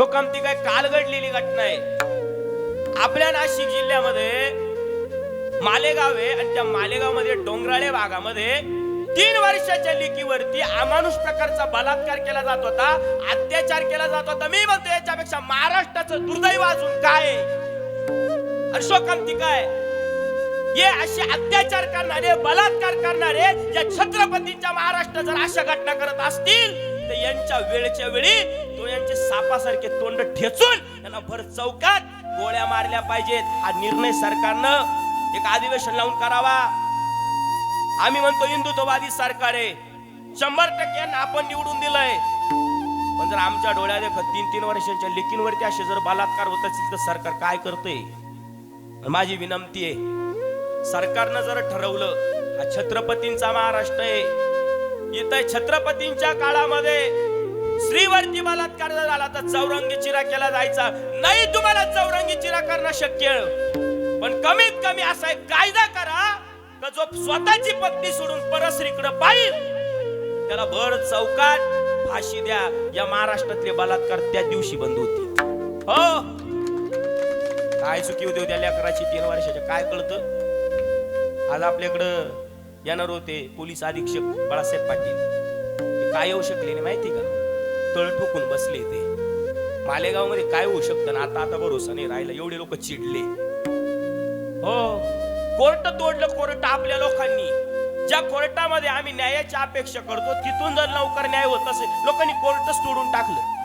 शोकांती काय काल घडलेली घटना आहे. आपल्या नाशिक जिल्ह्यामध्ये मालेगाव आहे आणि त्या मालेगावमध्ये डोंगराळे भागामध्ये तीन वर्षाच्या लेकीवरती अमानुष प्रकारचा बलात्कार केला जात होता अत्याचार केला जात होता. मी म्हणतो याच्यापेक्षा महाराष्ट्राचं दुर्दैव अजून काय अशोकांती काय? हे असे अत्याचार करणारे बलात्कार करणारे या छत्रपतींच्या महाराष्ट्र जर अशा घटना करत असतील तर यांच्या वेळच्या वेळी तो यांचे सापासारखे तोंड ठेचून यांना भर चौकात गोळ्या मारल्या पाहिजेत. हा निर्णय सरकारनं एक अधिवेशन लावून करावा. आम्ही म्हणतो हिंदुत्ववादी सरकार आहे. शंभर टक्के आपण निवडून दिलंय. पण जर आमच्या डोळ्यात एक तीन तीन वर्षांच्या लेकींवरती असे जर बलात्कार होत असतील तर सरकार काय करते माझी विनंती आहे सरकारनं जर ठरवलं हा छत्रपतींचा महाराष्ट्र आहे. इथं छत्रपतींच्या काळामध्ये. स्त्रीवरती बलात्कार जर झाला तर चौरंगी चिरा केला जायचा. नाही तुम्हाला चौरंगी चिरा करणं शक्य. पण कमीत कमी असा एक कायदा करा का जो स्वतःची पत्नी सोडून परस्त्रीकडे पाहिजे त्याला भर चौकात फाशी द्या. या महाराष्ट्रातले बलात्कार त्या दिवशी बंद होते हो. काय चुकी होती हो त्या लेकराची? तीन वर्षाच्या. काय कळतं? आज आपल्याकडं येणार होते पोलीस अधीक्षक बाळासाहेब पाटील. काय येऊ शकले नाही माहिती का? तळ ठोकून बसले ते. मालेगावमध्ये काय होऊ शकतं ना? आता आता भरोसा नाही राहिला. एवढे लोक चिडले. हो. कोर्ट तोडलं कोर्ट आपल्या लोकांनी. ज्या कोर्टामध्ये आम्ही न्यायाची अपेक्षा करतो तिथून जर लवकर न्याय होत असेल लोकांनी कोर्टच तोडून टाकलं.